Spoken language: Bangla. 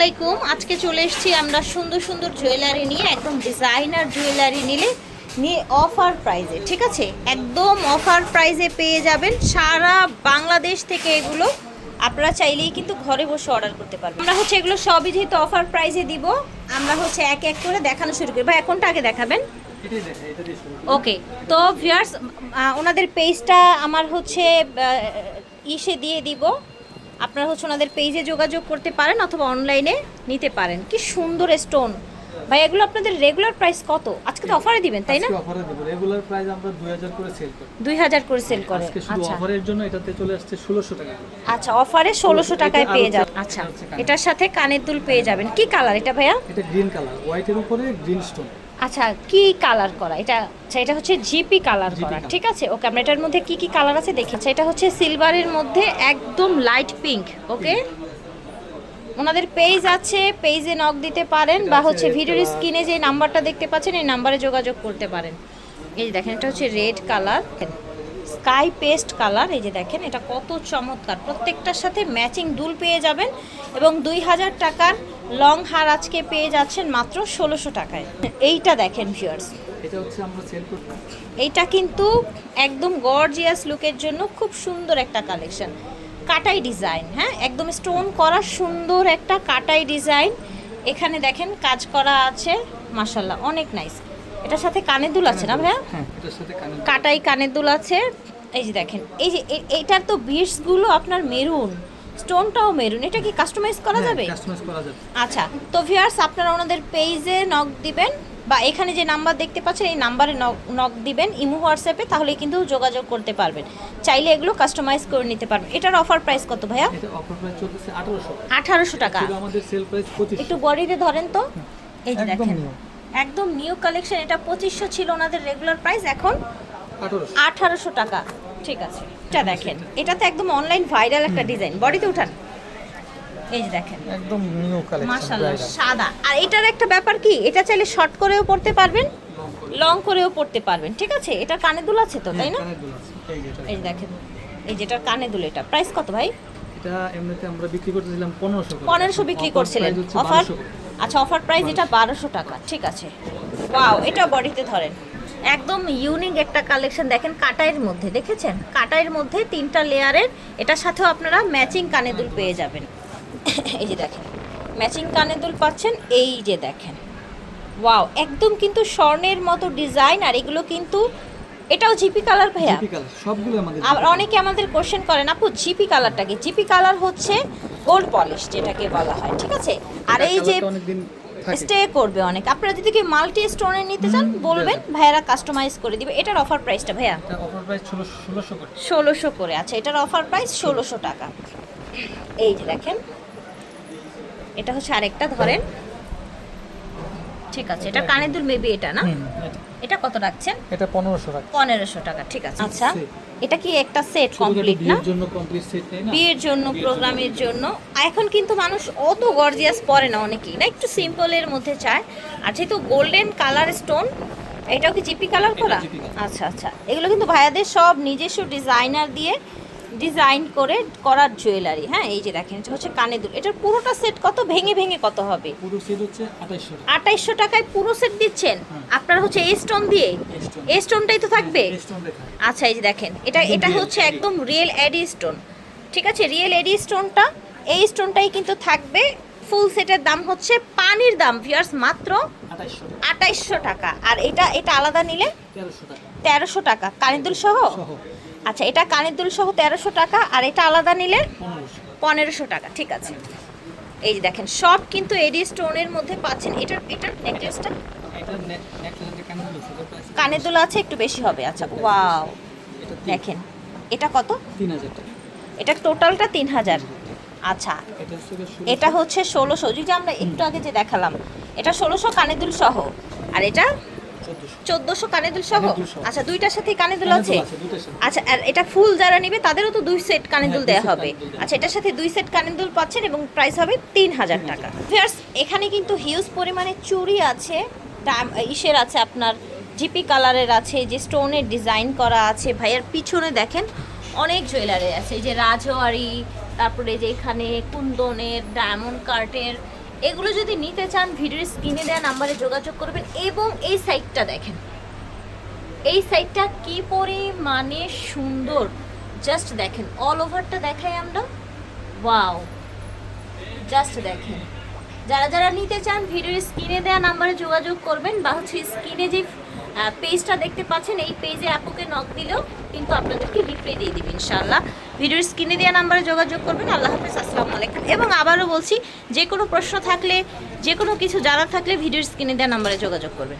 আলাইকুম। আজকে চলে এসেছি আমরা সুন্দর সুন্দর জুয়েলারি নিয়ে, একদম ডিজাইনার জুয়েলারি নিলে নিয়ে অফার প্রাইজে ঠিক আছে? একদম অফার প্রাইজে পেয়ে যাবেন। সারা বাংলাদেশ থেকে এগুলো আপনারা চাইলেই কিন্তু ঘরে বসে অর্ডার করতে পারবেন। আমরা হচ্ছে এগুলো সবই যেহেতু অফার প্রাইজে দিব, আমরা হচ্ছে এক এক করে দেখানো শুরু করি। ভাই এখনটা আগে দেখাবেন? ওকে তো ভিউয়ার্স ওনাদের পেজটা আমার হচ্ছে ইসে দিয়ে দিব। আপনারা হচ্ছে ওনাদের পেজে যোগাযোগ করতে পারেন অথবা অনলাইনে নিতে পারেন। কি সুন্দর স্টোন ভাই এগুলো আপনাদের রেগুলার প্রাইস কত? আজকে তো অফারে দিবেন তাই না? অফারে দেবো। রেগুলার প্রাইস আমরা 2000 করে সেল করি দুই হাজার করে সেল করে। আজকে শুধু আচ্ছা। অফারের জন্য এটাতে চলে আসছে 1600 টাকা আচ্ছা অফারে ষোলোশো এটা টাকায় পেয়ে যাবেন। আচ্ছা এটার সাথে কানের দুল পেয়ে যাবেন। কি কালার এটা ভাইয়া? এটা গ্রিন কালার হোয়াইটের উপরে গ্রিন স্টোন আচ্ছা কি কালার করা? এটা আচ্ছা এটা হচ্ছে জিপি কালার করা ঠিক আছে? ওকে আমরা এটার মধ্যে কি কি কালার আছে দেখি আচ্ছা এটা হচ্ছে সিলভারের মধ্যে একদম লাইট পিঙ্ক ওকে? ওনাদের পেজ আছে পেজে নক দিতে পারেন বা হচ্ছে ভিডিওর। স্ক্রিনে যে নাম্বারটা দেখতে পাচ্ছেন এই নাম্বারে যোগাযোগ করতে পারেন। এই যে দেখেন এটা হচ্ছে red colour sky paste colour এই যে দেখেন এটা কত চমৎকার। প্রত্যেকটার সাথে ম্যাচিং দুল পেয়ে যাবেন। এবং দুই হাজার টাকার লং হার আজকে পেয়ে যাচ্ছেন মাত্র ষোলোশো টাকায়। এইটা দেখেন ভিউয়ার্স এইটা কিন্তু একদম গর্জিয়াস লুকের জন্য খুব সুন্দর একটা কালেকশন কাটাই ডিজাইন হ্যাঁ? একদম স্টোন করা সুন্দর একটা কাটাই ডিজাইন এখানে দেখেন কাজ করা আছে মাশাল্লাহ অনেক নাইস এটার সাথে কানের দুল আছে না ভাইয়া? হ্যাঁ কানের কাটাই কানের দুল আছে। এই যে দেখেন এই যে এইটার তো বিটসগুলো আপনার মেরুন স্টোনটাও মেরুন এটা কি কাস্টমাইজ করা যাবে? কাস্টমাইজ করা যাবে। আচ্ছা তো ভিউয়ার্স আপনারা ওনাদের পেজে নক দিবেন বা এখানে যে নাম্বার দেখতে পাচ্ছেন এই নাম্বারে নক দিবেন ইমো হোয়াটসঅ্যাপে তাহলে কিন্তু যোগাযোগ করতে পারবেন। চাইলে এগুলো কাস্টমাইজ করে নিতে পারবেন। এটার অফার প্রাইস কত ভাইয়া? এটা অফার প্রাইস চলতেছে 1800 আঠারোশো টাকা। ছিল আমাদের সেল প্রাইস 2500 একটু বডিতে ধরেন তো। এই যে একদম দেখেন একদম নিউ কালেকশন এটা পঁচিশশো ছিল ওনাদের রেগুলার প্রাইস এখন 1800 আঠারোশো টাকা। ঠিক আছে। এটা দেখেন। এটা তো একদম অনলাইন ভাইরাল একটা ডিজাইন বডিতে উঠান। এই যে দেখেন। একদম নিউ কালেকশন মাশাআল্লাহ সাদা। আর এটার একটা ব্যাপার কি? এটা চাইলে শর্ট করেও পড়তে পারবেন লং করেও পড়তে পারবেন। ঠিক আছে? এটা কানে দুল আছে তো তাই না? কানের দুল এই যে এটা। এই যে দেখেন। এই যেটার কানে দুল এটা। প্রাইস কত ভাই? এটা এমনিতে আমরা বিক্রি করতেছিলাম 1500 করে। পনেরোশো বিক্রি করছিলেন। অফার 1200 আচ্ছা অফার প্রাইস এটা বারোশো টাকা। ঠিক আছে। ওয়াও এটা বডিতে ধরেন। একদম ইউনিক একটা কালেকশন দেখেন কাটাইয়ের মধ্যে দেখেছেন? কাটাইয়ের মধ্যে তিনটা লেয়ারের এটার সাথেও আপনারা ম্যাচিং কানে দুল পেয়ে যাবেন। এই যে দেখেন ম্যাচিং কানে দুল পাচ্ছেন এই যে দেখেন। ওয়াও একদম কিন্তু স্বর্ণের মতো ডিজাইন আর এগুলো কিন্তু এটাও জিপি কালার ভাইয়া? সবগুলো আমাদের আবার অনেকে আমাদের কোশ্চেন করেন আপু জিপি কালারটাকে জিপি কালার হচ্ছে গোল্ড পলিশ যেটাকে বলা হয় ঠিক আছে? আর এই যে স্টে করবে অনেক। আপনারা যদি কি মাল্টি স্টোনে নিতে চান বলবেন ভাইয়ারা কাস্টমাইজ করে দিবে। এটার অফার প্রাইসটা ভাইয়া? অফার প্রাইস 1600 করে। ষোলোশো করে। আচ্ছা এটার অফার প্রাইস ষোলোশো টাকা। এই যে দেখেন এটা হচ্ছে আরেকটা ধরেন। ঠিক আছে এটা কানের দুল মেবি এটা না? এটা- কত রাখছেন? এটা 1500 টাকা পনেরোশো টাকা ঠিক আছে। আচ্ছা। এটা কি একটা সেট কমপ্লিট না? বিয়ের জন্য কমপ্লিট সেট না? বিয়ের জন্য প্রোগ্রামের জন্য এখন কিন্তু মানুষ অত গর্জিয়াস পরে না অনেকেই না? একটু সিম্পলের মধ্যে চায়। আর যেহেতু গোল্ডেন কালার স্টোন এটাও কি জিপি কালার করা? আচ্ছা আচ্ছা। এগুলো কিন্তু ভাইয়াদের সব নিজস্ব ডিজাইনার দিয়ে ডিজাইন করে করার জুয়েলারি হ্যাঁ? এই যে দেখেন এটা হচ্ছে কানে দুল। এটার পুরোটা সেট কত? ভেঙে ভেঙে কত হবে? পুরো সেট হচ্ছে 2800 টাকা। আঠাইশশো টাকায় পুরো সেট দিচ্ছেন? হুম। আপনার হচ্ছে এই স্টোন দিয়ে। এই স্টোনটাই তো থাকবে। আচ্ছা এই যে দেখেন এটা এটা হচ্ছে একদম রিয়েল এডি স্টোন ঠিক আছে? রিয়েল এডি স্টোনটা এই স্টোনটাই কিন্তু থাকবে। ফুল সেটের দাম হচ্ছে পানির দাম ভিউয়ার্স মাত্র 2800 টাকা। আঠাইশশো টাকা। আর এটা এটা আলাদা নিলে 1300 টাকা। তেরোশো টাকা। কানের সহ? সহ। আচ্ছা এটা কানের দুল সহ তেরোশো টাকা আর এটা আলাদা নিলে পনেরোশো টাকা ঠিক আছে। এই যে দেখেন সব কিন্তু এডি স্টোনের মধ্যে পাচ্ছেন। এটার এটার নেকলেসটা কানের দুল আছে একটু বেশি হবে আচ্ছা ওয়াও। দেখেন এটা কত? 3000 টাকা। এটা টোটালটা তিন হাজার। আচ্ছা এটা হচ্ছে ষোলোশো। যে আমরা একটু আগে যে দেখালাম এটা ষোলোশো কানেদুল সহ। আর এটা 1400 চোদ্দোশো। কানেদুল সহ? আচ্ছা দুইটার সাথেই কানেদুল আছে? সাথে। আচ্ছা আর এটা ফুল যারা নেবে তাদেরও তো দুই সেট কানেদুল হ্যাঁ, দেওয়া হবে। আচ্ছা এটার সাথে দুই সেট কানেদুল পাচ্ছেন এবং প্রাইস হবে তিন হাজার টাকা। এখানে কিন্তু হিউজ পরিমাণে চুড়ি আছে ইসের আছে আপনার জিপি কালারের আছে যে স্টোনের ডিজাইন করা আছে। ভাইয়ার পিছনে দেখেন অনেক জুয়েলারি আছে। এই যে রাজওয়ারি তারপরে যে এখানে কুন্দনের ডায়মন্ড কার্টের এগুলো যদি নিতে চান, ভিডিওর স্ক্রিনে দেওয়া নাম্বারে যোগাযোগ করবেন এবং এই সাইটটা দেখেন। এই সাইটটা কি পরিমাণে সুন্দর। জাস্ট দেখেন অল ওভারটা দেখাই আমরা। ওয়াও জাস্ট দেখেন। যারা যারা নিতে চান, ভিডিওর স্ক্রিনে দেওয়া নাম্বারে যোগাযোগ করবেন বা হচ্ছে স্ক্রিনে যে পেজটা দেখতে পাচ্ছেন, এই পেজে আপুকে নক দিলেও কিন্তু আপনাদেরকে রিপ্লাই দিয়ে দিবি ইনশাল্লাহ ভিডিওর স্ক্রিনে দেওয়া নাম্বারে যোগাযোগ করবেন। আল্লাহ হাফিজ, আসসালামু আলাইকুম। এবং আবারও বলছি, যে কোনো প্রশ্ন থাকলে, যে কোনো কিছু জানার থাকলে ভিডিওর স্ক্রিনে দেওয়া নাম্বারে যোগাযোগ করবেন।